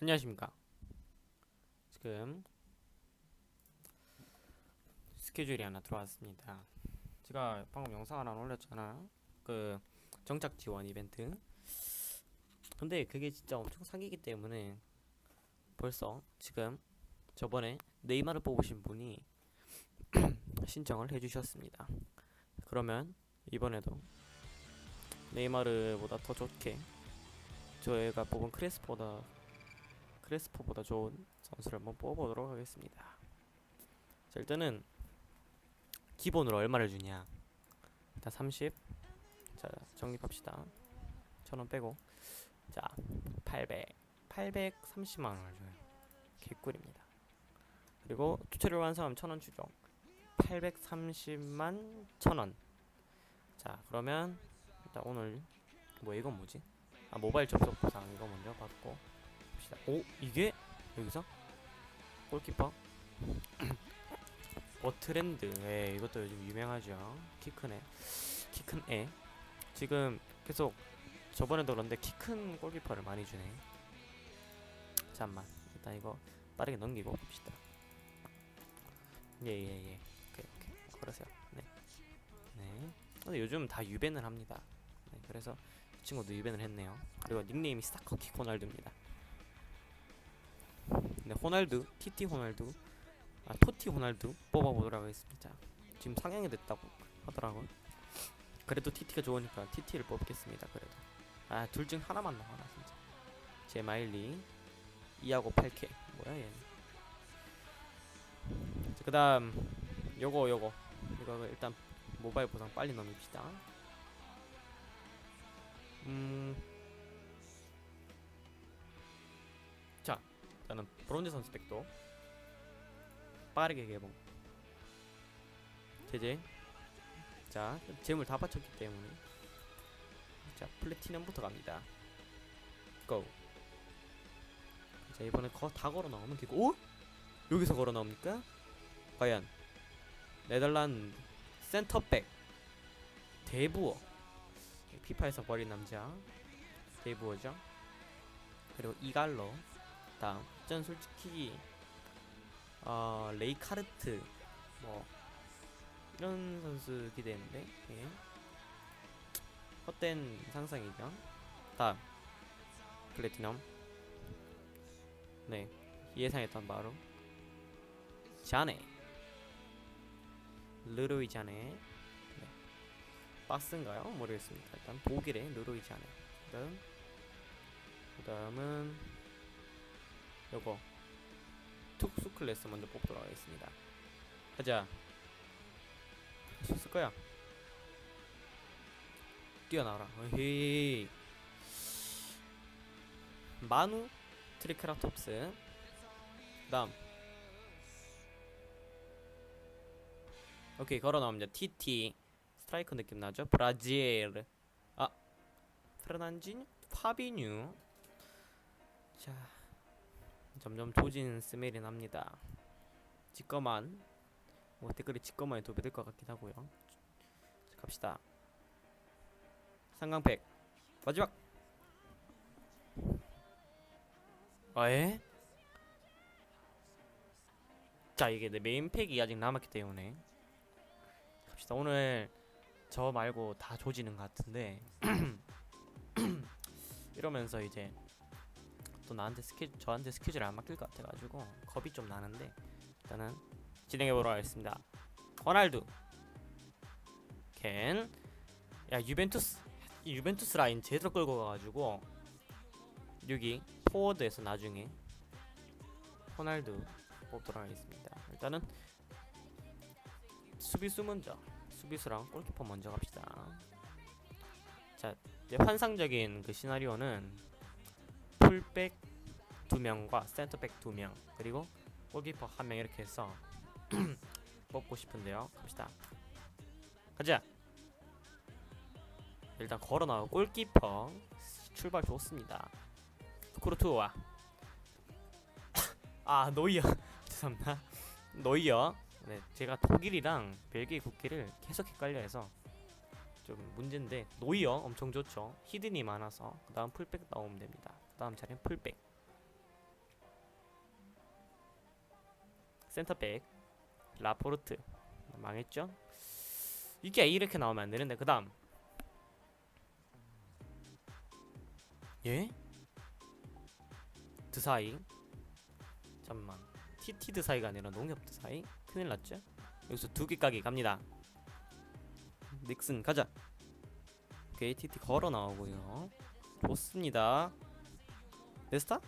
안녕하십니까. 지금 스케줄이 하나 들어왔습니다. 제가 방금 영상 하나 올렸잖아. 그 정착 지원 이벤트. 근데 그게 진짜 엄청 사기기 때문에 벌써 지금 저번에 네이마르 뽑으신 분이 신청을 해주셨습니다. 그러면 이번에도 네이마르보다 더 좋게 저희가 뽑은 크레스보다 크레스포보다 좋은 선수를 한번 뽑아보도록 하겠습니다. 자 일단은 기본으로 얼마를 주냐? 일단 30. 자 정립합시다. 1000원 빼고 자 800. 830만 원을 줘요. 개꿀입니다. 그리고 투체를 완성하면 1000원 주죠. 830만 1000원. 자 그러면 일단 오늘 뭐 이건 뭐지? 아 모바일 접속 보상 이거 먼저 받고 봅시다. 오 이게 여기서 골키퍼. 버트랜드. 예 이것도 요즘 유명하죠. 키 큰애 키 큰 애. 지금 계속 저번에도 그런데 키 큰 골키퍼를 많이 주네. 잠만 일단 이거 빠르게 넘기고 봅시다. 예예예. 오케이 오케이. 그러세요. 네. 네. 근데 요즘 다 유벤을 합니다. 네 그래서 이 친구도 유벤을 했네요. 그리고 닉네임이 스타커키 호날두입니다 네, 호날두, TT 호날두, 아 토티 호날두 뽑아보도록 하겠습니다. 지금 상향이 됐다고 하더라고요. 그래도 TT가 좋으니까 TT를 뽑겠습니다. 그래도 아 둘 중 하나만 나와라 진짜. 제 마일리 2하고 8K 뭐야 얘는. 자, 그다음 요거 요거 이거 일단 모바일 보상 빨리 넘깁시다. 음. 일단은 브론즈 선수 덱도 빠르게 개봉. 제제. 자, 재물 다 바쳤기 때문에 자 플래티넘부터 갑니다. 고. 자 이번에 거 다 걸어 나오면 되고, 오? 여기서 걸어 나옵니까? 과연 네덜란드 센터백 대부어 피파에서 버린 남자 대부어죠. 그리고 이갈로 다음 전 솔직히 어 레이카르트 뭐 이런 선수 기대했는데 예. 헛된 상상이죠 다음 플래티넘 네 예상했던 바로 자네 르로이 자네 네. 박스인가요? 모르겠습니다 일단 독일의 르로이 자네 그 다음 그 다음은 요거 특수 클래스 먼저 뽑도록 하겠습니다. 가자. 할 수 있을 거야. 뛰어나라. 어헤이. 마누 트리케라톱스. 다음. 오케이 걸어 나옵니다. TT 스트라이커 느낌 나죠? 브라질. 아 페르난진 파비뉴. 자. 점점 조진 스멜이 납니다. 지꺼만 뭐 댓글에 지꺼만이 도배될 것 같긴 하고요. 자, 갑시다. 상강팩 마지막. 아예? 자 이게 내 메인 팩이 아직 남았기 때문에 갑시다. 오늘 저 말고 다 조지는 것 같은데 이러면서 이제 또 나한테 스케 저한테 스케줄 안 맡길 것 같아가지고 겁이 좀 나는데 일단은 진행해 보도록 하겠습니다. 호날두, 켄, 야 유벤투스 이 유벤투스 라인 제대로 끌고 가가지고 여기 포워드에서 나중에 호날두 뽑도록 하겠습니다. 일단은 수비수 먼저 수비수랑 골키퍼 먼저 갑시다. 자 이제 환상적인 그 시나리오는 풀백 두 명과 센터백 두 명 그리고 골키퍼 한 명 이렇게 해서 뽑고 싶은데요. 갑시다. 가자. 일단 걸어 나오 골키퍼 출발 좋습니다. 쿠르투와 아 노이어 죄송합니다. 노이어 네 제가 독일이랑 벨기에 국기를 계속 헷갈려 해서 좀 문제인데 노이어 엄청 좋죠. 히든이 많아서 그 다음 풀백 나오면 됩니다. 그 다음 차례는 풀백 센터백 라포르트 망했죠? 이게 이렇게 나오면 안 되는데 그 다음 예? 드사이 잠만 TT 드사이가 아니라 농협 드사이 큰일 났죠? 여기서 두 개 가게 갑니다. 닉슨 가자. 오케이 TT 걸어 나오고요. 좋습니다. 네스타?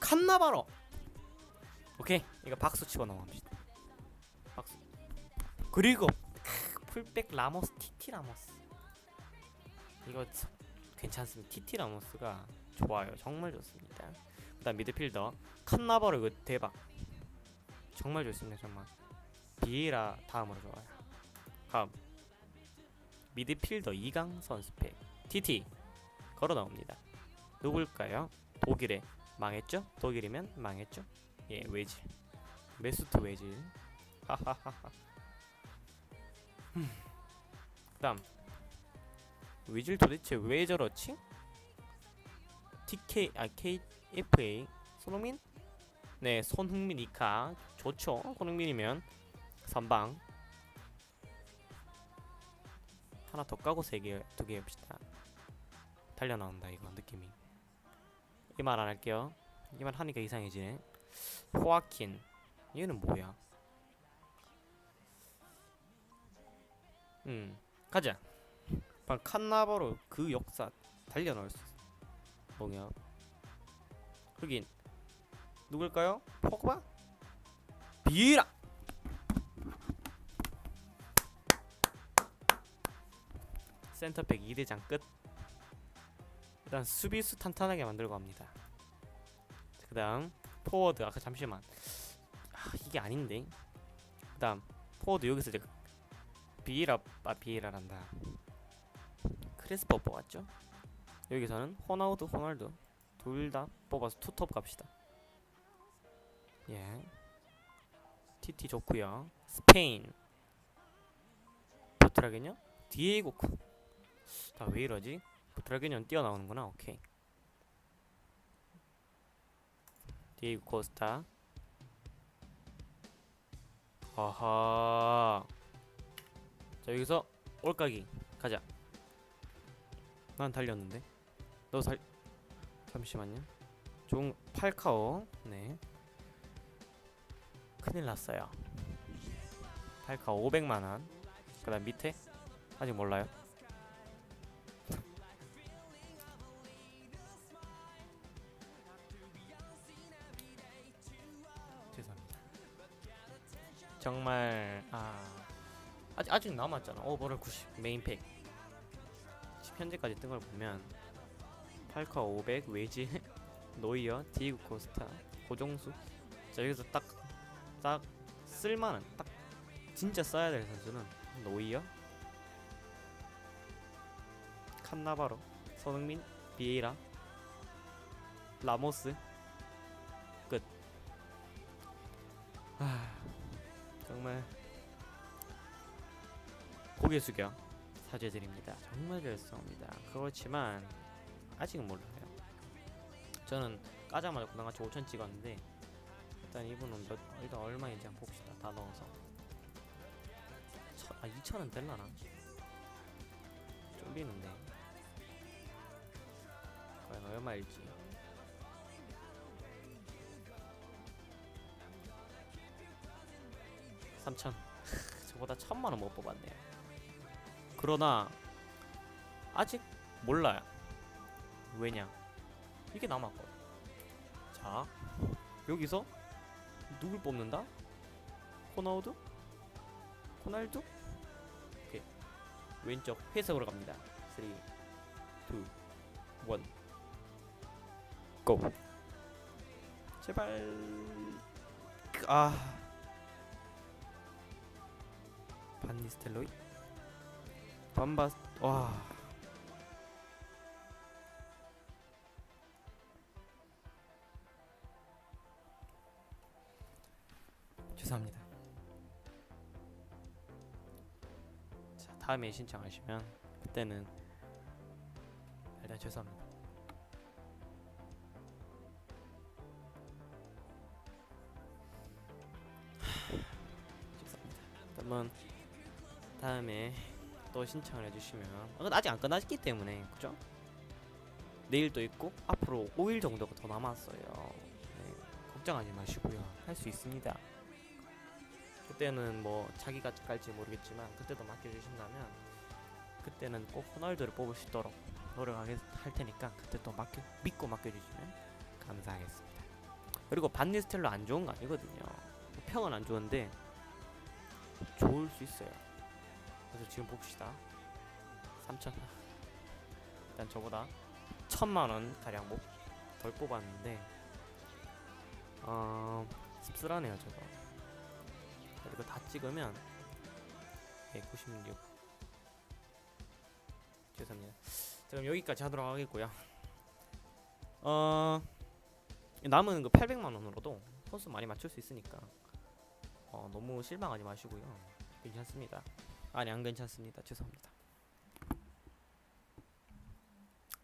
칸나바로. 오케이 이거 박수 치고 넘어갑시다. 박수. 그리고 크, 풀백 라모스 TT 라모스. 이거 참 괜찮습니다. TT 라모스가 좋아요. 정말 좋습니다. 그 다음 미드필더 칸나바로 이거 대박. 정말 좋습니다. 정말. 비에라 다음으로 좋아요. 다음 미드필더 이강선 스펙 TT 걸어 나옵니다. 누굴까요? 독일에 망했죠? 독일이면 망했죠? 예 외질. 메스트 외질. 하하하하. 흠. 그다음. 외질 도대체 왜 저러지? TK 아 KFA 손흥민? 네 손흥민 이카. 좋죠. 손흥민이면 선방. 하나 더 까고 세개두 개 합시다. 달려 나온다 이거 느낌이. 이 말 안 할게요. 이 말 하니까 이상해지네 호아킨 얘는 뭐야? 음 가자. 방 칸나바로 그 역사 달려 나올 수 농협 흑인. 누굴까요? 포그바? 비라! 센터백 2대장 끝. 일단 수비수 탄탄하게 만들고 합니다. 그 다음 포워드 아까 잠시만. 아, 이게 아닌데. 그 다음 포워드 여기서 이제 비에라 아 비에라란다. 크레스퍼 뽑았죠? 여기서는 호나우드 호날두 둘 다 뽑아서 투톱 갑시다. 예. TT 좋고요. 스페인. 보트라겐요? 디에고 다왜 이러지? 보트라겐은 뛰어나오는구나. 오케이 디에고 코스타. 아하. 자 여기서 올까기. 가자. 난 달렸는데. 너 살 잠시만요. 종 팔카오. 네. 큰일 났어요. 팔카오 500만원. 그 다음 밑에? 아직 몰라요 정말 아 아직 아직 남았잖아. 오버를 90 메인팩. 현재까지 뜬 걸 보면 팔카 500 외지 노이어 디에고 코스타 고종수. 자 여기서 딱 딱 쓸만한 딱 진짜 써야 될 선수는 노이어 칸나바로 손흥민 비에이라 라모스. 끝. 아, 정말 고개 숙여 사죄드립니다. 정말 죄송합니다. 그렇지만 아직은 몰라요. 저는 까자마자 그나마치 5천 찍었는데 일단 이분은 몇 일단 얼마인지 한번 봅시다. 다 넣어서. 천, 아 2천은 될라나? 쫄리는데. 과연 얼마일지 삼천. 저보다 천만원 못 뽑았네요 그러나 아직 몰라요. 왜냐? 이게 남았거든. 자 여기서 누굴 뽑는다? 호나우두? 호날두? 오케이. 왼쪽 회색으로 갑니다. 3 2 1 고! 제발. 아 반니스텔로이 반바 와 죄송합니다. 자 다음에 신청하시면 그때는 일단 죄송합니다. 한번 다음에 또 신청을 해주시면 아, 아직 안 끝났기 때문에 그죠? 내일 또 있고 앞으로 5일 정도가 더 남았어요. 네, 걱정하지 마시고요. 할 수 있습니다. 그때는 뭐 자기가 갈지 모르겠지만 그때도 맡겨주신다면 그때는 꼭 호날두를 뽑을 수 있도록 노력하겠 할 테니까 그때 또 맡겨 믿고 맡겨주시면 감사하겠습니다. 그리고 반니스텔로 안 좋은 거 아니거든요. 평은 안 좋은데 좋을 수 있어요. 그래서 지금 봅시다. 3천 일단 저보다 천만 원 가량 못, 덜 뽑았는데 어 씁쓸하네요 저거. 그리고 다 찍으면 196 죄송합니다. 자, 그럼 여기까지 하도록 하겠고요. 어 남은 그 800만 원으로도 선수 많이 맞출 수 있으니까 어, 너무 실망하지 마시고요. 괜찮습니다. 아니 안 괜찮습니다. 죄송합니다.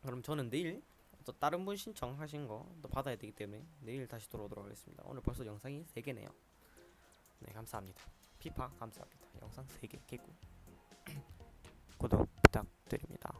그럼 저는 내일 또 다른 분 신청하신 거 또 받아야 되기 때문에 내일 다시 돌아오도록 하겠습니다. 오늘 벌써 영상이 3개네요. 네 감사합니다. 피파 감사합니다. 영상 3개 개구 구독 부탁드립니다.